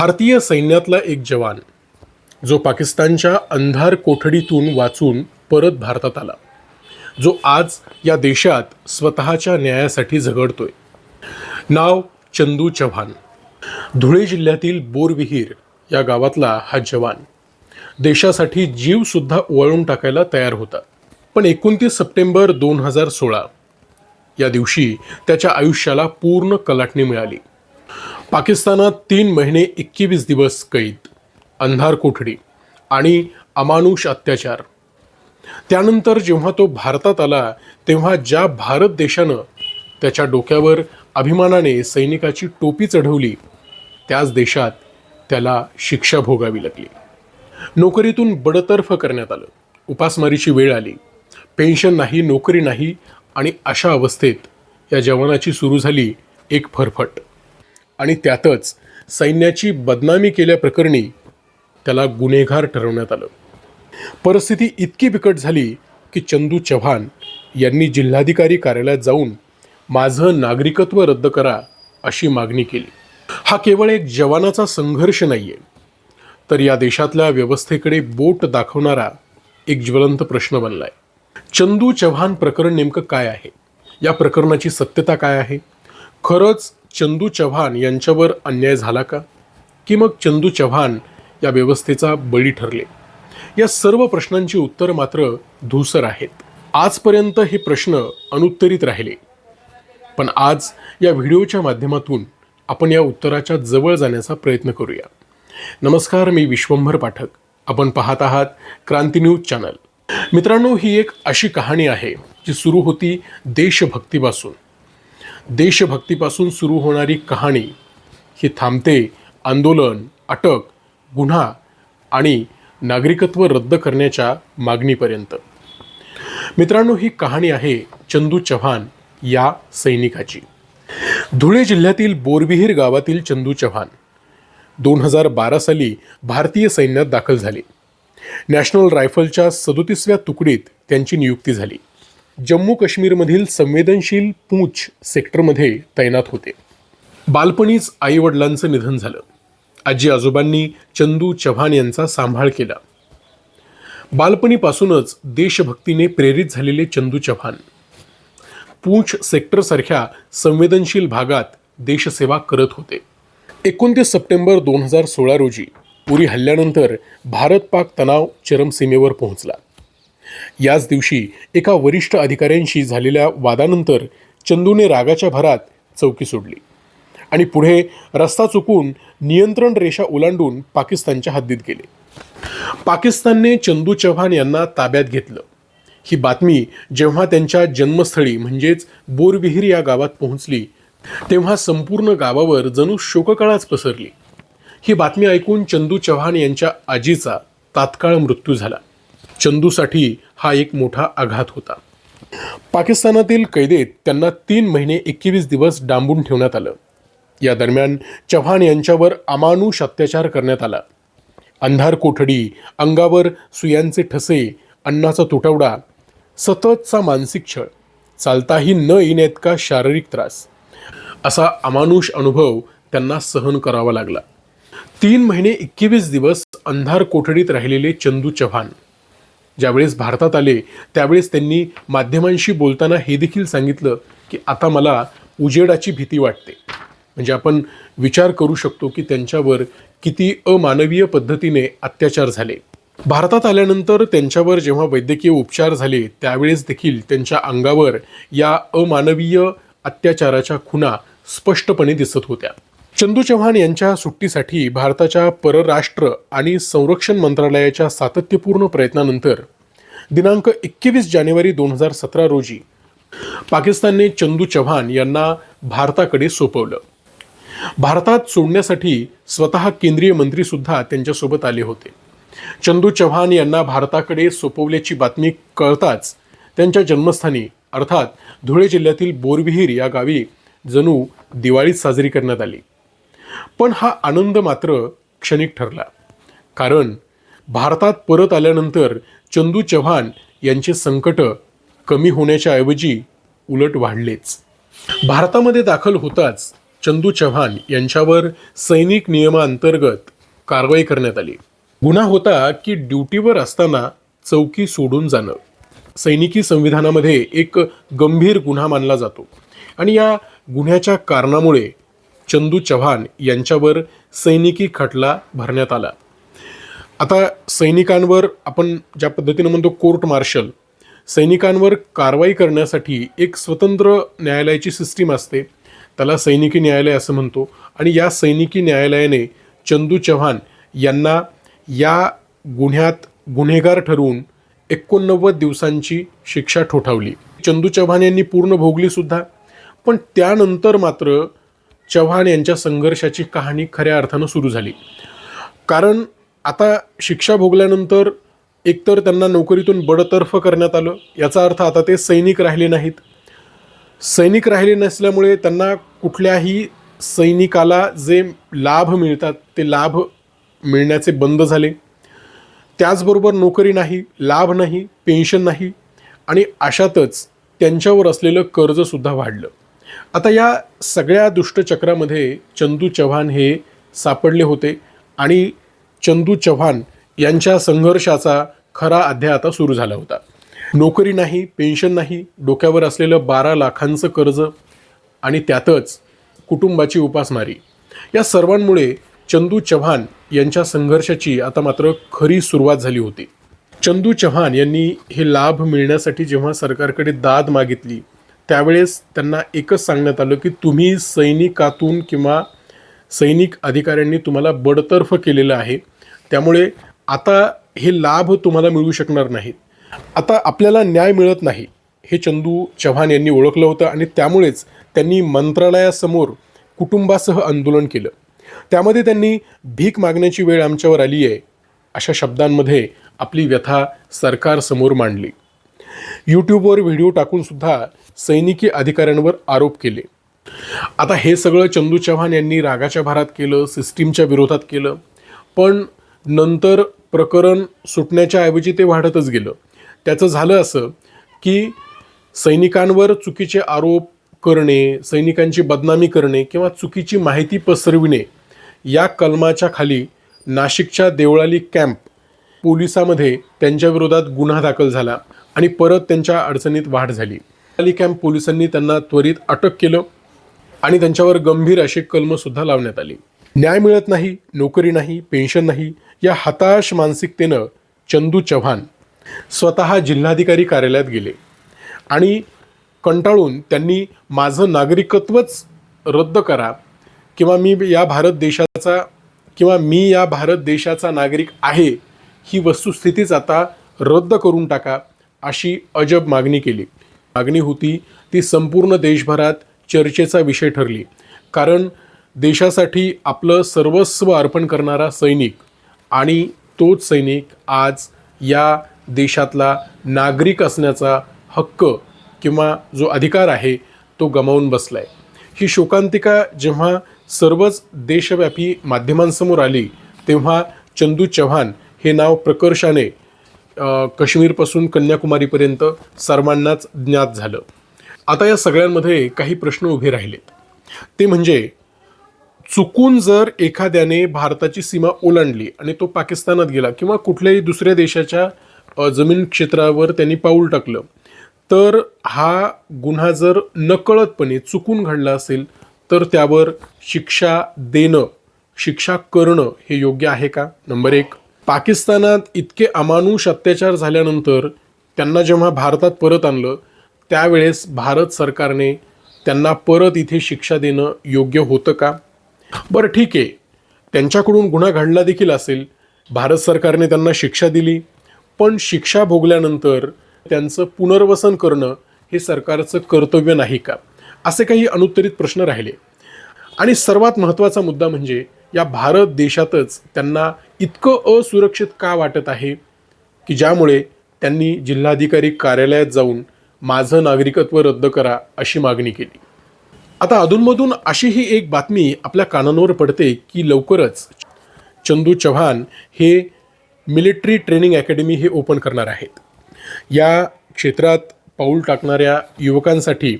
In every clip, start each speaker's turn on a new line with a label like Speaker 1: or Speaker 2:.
Speaker 1: भारतीय सैन्यातला एक जवान जो पाकिस्तानच्या अंधार कोठडीतून वाचून परत भारतात आला. जो आज या देशात स्वतःच्या न्यायासाठी झगडतोय. नाव चंदू चव्हाण. धुळे जिल्ह्यातील बोरविहीर या गावातला हा जवान देशासाठी जीवसुद्धा ओवाळून टाकायला तयार होता. पण एकोणतीस सप्टेंबर दोन हजार सोळा या दिवशी त्याच्या आयुष्याला पूर्ण कलाटणी मिळाली. पाकिस्तानात तीन महिने एकवीस दिवस कैद अंधार कोठडी आणि अमानुष अत्याचार. त्यानंतर जेव्हा तो भारतात आला तेव्हा ज्या भारत देशानं त्याच्या डोक्यावर अभिमानाने सैनिकाची टोपी चढवली त्याच देशात त्याला शिक्षा भोगावी लागली. नोकरीतून बडतर्फ करण्यात आलं. उपासमारीची वेळ आली. पेन्शन नाही नोकरी नाही आणि अशा अवस्थेत या जवानाची सुरू झाली एक फरफट. आणि त्यातच सैन्याची बदनामी केल्याप्रकरणी त्याला गुन्हेगार ठरवण्यात आलं. परिस्थिती इतकी बिकट झाली की चंदू चव्हाण यांनी जिल्हाधिकारी कार्यालयात जाऊन माझं नागरिकत्व रद्द करा अशी मागणी केली. हा केवळ एक जवानाचा संघर्ष नाहीये तर या देशातल्या व्यवस्थेकडे बोट दाखवणारा एक ज्वलंत प्रश्न बनलाय. चंदू चव्हाण प्रकरण नेमकं काय आहे? या प्रकरणाची सत्यता काय आहे? खरंच चंदू चव्हाण यांच्यावर अन्याय झाला का? की मग चंदू चव्हाण या व्यवस्थेचा बळी ठरले? या सर्व प्रश्नांची उत्तरं मात्र धूसर आहेत. आजपर्यंत हे प्रश्न अनुत्तरित राहिले. पण आज या व्हिडिओच्या माध्यमातून आपण या उत्तराच्या जवळ जाण्याचा प्रयत्न करूया. नमस्कार मी विश्वंभर पाठक. आपण पाहत आहात क्रांती न्यूज चॅनल. मित्रांनो ही एक अशी कहाणी आहे जी सुरू होती देशभक्तीपासून. देशभक्तीपासून सुरू होणारी कहाणी ही थांबते आंदोलन अटक गुन्हा आणि नागरिकत्व रद्द करण्याच्या मागणीपर्यंत. मित्रांनो ही कहाणी आहे चंदू चव्हाण या सैनिकाची. धुळे जिल्ह्यातील बोरविहीर गावातील चंदू चव्हाण दोन हजार बारा साली भारतीय सैन्यात दाखल झाले. नॅशनल रायफलच्या सदोतीसव्या तुकडीत त्यांची नियुक्ती झाली. जम्मू काश्मीरमधील संवेदनशील पूंछ सेक्टरमध्ये तैनात होते. बालपणीच आईवडिलांचं निधन झालं. आजी आजोबांनी चंदू चव्हाण यांचा सांभाळ केला. बालपणीपासूनच देशभक्तीने प्रेरित झालेले चंदू चव्हाण. पूंछ सेक्टरसारख्या संवेदनशील भागात देशसेवा करत होते. एकोणतीस सप्टेंबर दोन हजार सोळा रोजी पुरी हल्ल्यानंतर भारत पाक तणाव चरमसीमेवर पोहोचला. याच दिवशी एका वरिष्ठ अधिकाऱ्यांशी झालेल्या वादानंतर चंदूने रागाच्या भरात चौकी सोडली आणि पुढे रस्ता चुकून नियंत्रण रेषा ओलांडून पाकिस्तानच्या हद्दीत गेले. पाकिस्तानने चंदू चव्हाण यांना ताब्यात घेतलं. ही बातमी जेव्हा त्यांच्या जन्मस्थळी म्हणजेच बोरविहीर या गावात पोहोचली तेव्हा संपूर्ण गावावर जणू शोककळाच पसरली. ही बातमी ऐकून चंदू चव्हाण यांच्या आजीचा तात्काळ मृत्यू झाला. चंदूसाठी हा एक मोठा आघात होता. पाकिस्तानातील कैदेत त्यांना तीन महिने एकवीस दिवस डांबून ठेवण्यात आलं. या दरम्यान चव्हाण यांच्यावर अमानुष अत्याचार करण्यात आला. अंधार कोठडी अंगावर सुयांचे ठसे अन्नाचा तुटवडा सततचा मानसिक छळ चालताही न येण्याइतका शारीरिक त्रास? असा अमानुष अनुभव त्यांना सहन करावा लागला. तीन महिने एकवीस दिवस अंधार कोठडीत राहिलेले चंदू चव्हाण ज्यावेळेस भारतात आले त्यावेळेस त्यांनी माध्यमांशी बोलताना हे देखील सांगितलं की आता मला उजेडाची भीती वाटते. म्हणजे आपण विचार करू शकतो की त्यांच्यावर किती अमानवीय पद्धतीने अत्याचार झाले. भारतात आल्यानंतर त्यांच्यावर जेव्हा वैद्यकीय उपचार झाले त्यावेळेस देखील त्यांच्या अंगावर या अमानवीय अत्याचाराच्या खुणा स्पष्टपणे दिसत होत्या. चंदू चव्हाण यांच्या सुट्टीसाठी भारताच्या परराष्ट्र आणि संरक्षण मंत्रालयाच्या सातत्यपूर्ण प्रयत्नानंतर दिनांक एकवीस जानेवारी दोन हजार सतरा रोजी पाकिस्तानने चंदू चव्हाण यांना भारताकडे सोपवलं. भारतात सोडण्यासाठी स्वतः केंद्रीय मंत्री सुद्धा त्यांच्यासोबत आले होते. चंदू चव्हाण यांना भारताकडे सोपवल्याची बातमी कळताच त्यांच्या जन्मस्थानी अर्थात धुळे जिल्ह्यातील बोरविहीर या गावी जणू दिवाळीत साजरी करण्यात आली. पण हा आनंद मात्र क्षणिक ठरला. कारण भारतात परत आल्यानंतर चंदू चव्हाण यांचे संकट कमी होण्याच्या ऐवजी उलट वाढलेच. भारतामध्ये दाखल होताच चंदू चव्हाण यांच्यावर सैनिक नियमाअंतर्गत कारवाई करण्यात आली. गुन्हा होता की ड्युटीवर असताना चौकी सोडून जाणं. सैनिकी संविधानामध्ये एक गंभीर गुन्हा मानला जातो. आणि या गुन्ह्याच्या कारणामुळे चंदू चव्हाण यांच्यावर सैनिकी खटला भरण्यात आला. आता सैनिकांवर आपण ज्या पद्धतीनं म्हणतो कोर्ट मार्शल सैनिकांवर कारवाई करण्यासाठी एक स्वतंत्र न्यायालयाची सिस्टीम असते. त्याला सैनिकी न्यायालय असं म्हणतो. आणि या सैनिकी न्यायालयाने चंदू चव्हाण यांना या गुन्ह्यात गुन्हेगार ठरवून एकोणनव्वद दिवसांची शिक्षा ठोठावली. चंदू चव्हाण यांनी पूर्ण भोगलीसुद्धा पण त्यानंतर मात्र चव्हाण यांच्या संघर्षाची कहाणी खऱ्या अर्थानं सुरू झाली. कारण आता शिक्षा भोगल्यानंतर एकतर त्यांना नोकरीतून बडतर्फ करण्यात आलं याचा अर्थ आता ते सैनिक राहिले नाहीत. सैनिक राहिले नसल्यामुळे त्यांना कुठल्याही सैनिकाला जे लाभ मिळतात ते लाभ मिळण्याचे बंद झाले. त्याचबरोबर नोकरी नाही लाभ नाही पेन्शन नाही आणि अशातच त्यांच्यावर असलेलं कर्जसुद्धा वाढलं. आता या सगळ्या दुष्टचक्रामध्ये चंदू चव्हाण हे सापडले होते आणि चंदू चव्हाण यांच्या संघर्षाचा खरा अध्याय आता सुरू झाला होता. नोकरी नाही पेन्शन नाही डोक्यावर असलेलं बारा लाखांचं कर्ज आणि त्यातच कुटुंबाची उपासमारी. या सर्वांमुळे चंदू चव्हाण यांच्या संघर्षाची आता मात्र खरी सुरुवात झाली होती. चंदू चव्हाण यांनी हे लाभ मिळण्यासाठी जेव्हा सरकारकडे दाद मागितली त्यावेळेस त्यांना एकच सांगण्यात आलं की तुम्ही सैनिकातून किंवा सैनिक अधिकाऱ्यांनी तुम्हाला बडतर्फ केलेलं आहे. त्यामुळे आता हे लाभ तुम्हाला मिळू शकणार नाहीत. आता आपल्याला न्याय मिळत नाही हे चंदू चव्हाण यांनी ओळखलं होतं आणि त्यामुळेच त्यांनी मंत्रालयासमोर कुटुंबासह आंदोलन केलं. त्यामध्ये त्यांनी भीक मागण्याची वेळ आमच्यावर आली आहे अशा शब्दांमध्ये आपली व्यथा सरकारसमोर मांडली. यूट्यूबवर व्हिडिओ टाकूनसुद्धा सैनिकी अधिकाऱ्यांवर आरोप केले. आता हे सगळं चंदू चव्हाण यांनी रागाच्या भारात केलं सिस्टीमच्या विरोधात केलं पण नंतर प्रकरण सुटण्याच्या ऐवजी ते वाढतच गेलं. त्याचं झालं असं की सैनिकांवर चुकीचे आरोप करणे सैनिकांची बदनामी करणे किंवा चुकीची माहिती पसरविणे या कलमाच्या खाली नाशिकच्या देवळाली कॅम्प पोलिसामध्ये त्यांच्याविरोधात गुन्हा दाखल झाला. आणि परत त्यांच्या अडचणीत वाढ झाली. अली कॅम्प पोलिसांनी त्यांना त्वरित अटक केलं आणि त्यांच्यावर गंभीर अशी कलमसुद्धा लावण्यात आली. न्याय मिळत नाही नोकरी नाही पेन्शन नाही या हताश मानसिकतेनं चंदू चव्हाण स्वतः जिल्हाधिकारी कार्यालयात गेले आणि कंटाळून त्यांनी माझं नागरिकत्वच रद्द करा किंवा मी या भारत देशाचा किंवा मी या भारत देशाचा नागरिक आहे ही वस्तुस्थितीच आता रद्द करून टाका. अशी अजब मागणी केली. मागणी होती ती संपूर्ण देशभरात चर्चेचा विषय ठरली. कारण देशासाठी आपलं सर्वस्व अर्पण करणारा सैनिक आणि तोच सैनिक आज या देशातला नागरिक असण्याचा हक्क किंवा जो अधिकार आहे तो गमावून बसला आहे ही शोकांतिका जेव्हा सर्वच देशव्यापी माध्यमांसमोर आली तेव्हा चंदू चव्हाण हे नाव प्रकर्षाने काश्मीरपासून कन्याकुमारीपर्यंत सर्वांनाच ज्ञात झालं. आता या सगळ्यांमध्ये काही प्रश्न उभे राहिलेत. ते म्हणजे चुकून जर एखाद्याने भारताची सीमा ओलांडली आणि तो पाकिस्तानात गेला किंवा कुठल्याही दुसऱ्या देशाच्या जमीन क्षेत्रावर त्यांनी पाऊल टाकलं तर हा गुन्हा जर नकळतपणे चुकून घडला असेल तर त्यावर शिक्षा देणं शिक्षा करणं हे योग्य आहे का? नंबर एक. पाकिस्तानात इतके अमानुष अत्याचार झाल्यानंतर त्यांना जेव्हा भारतात परत आणलं त्यावेळेस भारत सरकारने त्यांना परत इथे शिक्षा देणं योग्य होतं का? बरं ठीक आहे. त्यांच्याकडून गुन्हा घडला देखील असेल. भारत सरकारने त्यांना शिक्षा दिली. पण शिक्षा भोगल्यानंतर त्यांचं पुनर्वसन करणं हे सरकारचं कर्तव्य नाही का? असे काही अनुत्तरित प्रश्न राहिले. आणि सर्वात महत्त्वाचा मुद्दा म्हणजे या भारत देशातच त्यांना इतकं असुरक्षित का वाटत आहे की ज्यामुळे त्यांनी जिल्हाधिकारी कार्यालयात जाऊन माझं नागरिकत्व रद्द करा अशी मागणी केली. आता अधूनमधून अशी ही एक बातमी आपल्या कानांवर पडते की लवकरच चंदू चव्हाण हे मिलिटरी ट्रेनिंग अकॅडमी हे ओपन करणार आहेत. या क्षेत्रात पाऊल टाकणाऱ्या युवकांसाठी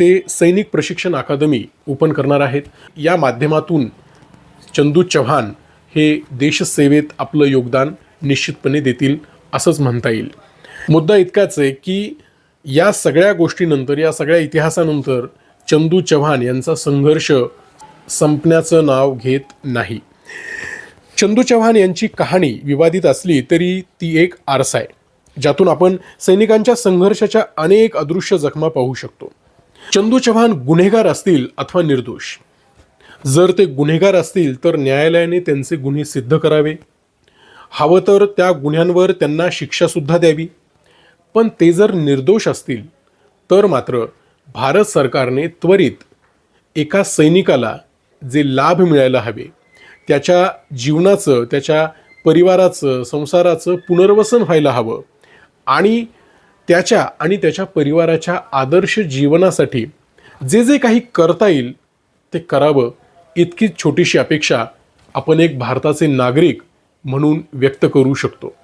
Speaker 1: ते सैनिक प्रशिक्षण अकादमी ओपन करणार आहेत. या माध्यमातून चंदू चव्हाण हे देशसेवेत आपलं योगदान निश्चितपणे देतील असंच म्हणता येईल. मुद्दा इतकाच आहे की या सगळ्या गोष्टीनंतर या सगळ्या इतिहासानंतर चंदू चव्हाण यांचा संघर्ष संपण्याचं नाव घेत नाही. चंदू चव्हाण यांची कहाणी विवादित असली तरी ती एक आरसा आहे ज्यातून आपण सैनिकांच्या संघर्षाच्या अनेक अदृश्य जखमा पाहू शकतो. चंदू चव्हाण गुन्हेगार असतील अथवा निर्दोष जर ते गुन्हेगार असतील तर न्यायालयाने त्यांचे गुन्हे सिद्ध करावे. हवं तर त्या गुन्ह्यांवर त्यांना शिक्षासुद्धा द्यावी. पण ते जर निर्दोष असतील तर मात्र भारत सरकारने त्वरित एका सैनिकाला जे लाभ मिळायला हवे त्याच्या जीवनाचं त्याच्या परिवाराचं संसाराचं पुनर्वसन व्हायला हवं. आणि त्याच्या आणि त्याच्या परिवाराच्या आदर्श जीवनासाठी जे जे काही करता येईल ते करावं. इतकीच छोटीशी अपेक्षा आपण एक भारताचे नागरिक म्हणून व्यक्त करू शकतो.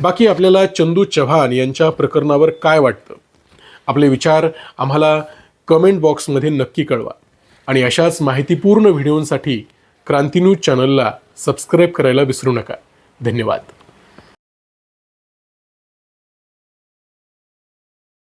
Speaker 1: बाकी आपल्याला चंदू चव्हाण यांच्या प्रकरणावर काय वाटतं? आपले विचार आम्हाला कमेंट बॉक्समध्ये नक्की कळवा. आणि अशाच माहितीपूर्ण व्हिडिओंसाठी क्रांती न्यूज चॅनलला सबस्क्राईब करायला विसरू नका. धन्यवाद.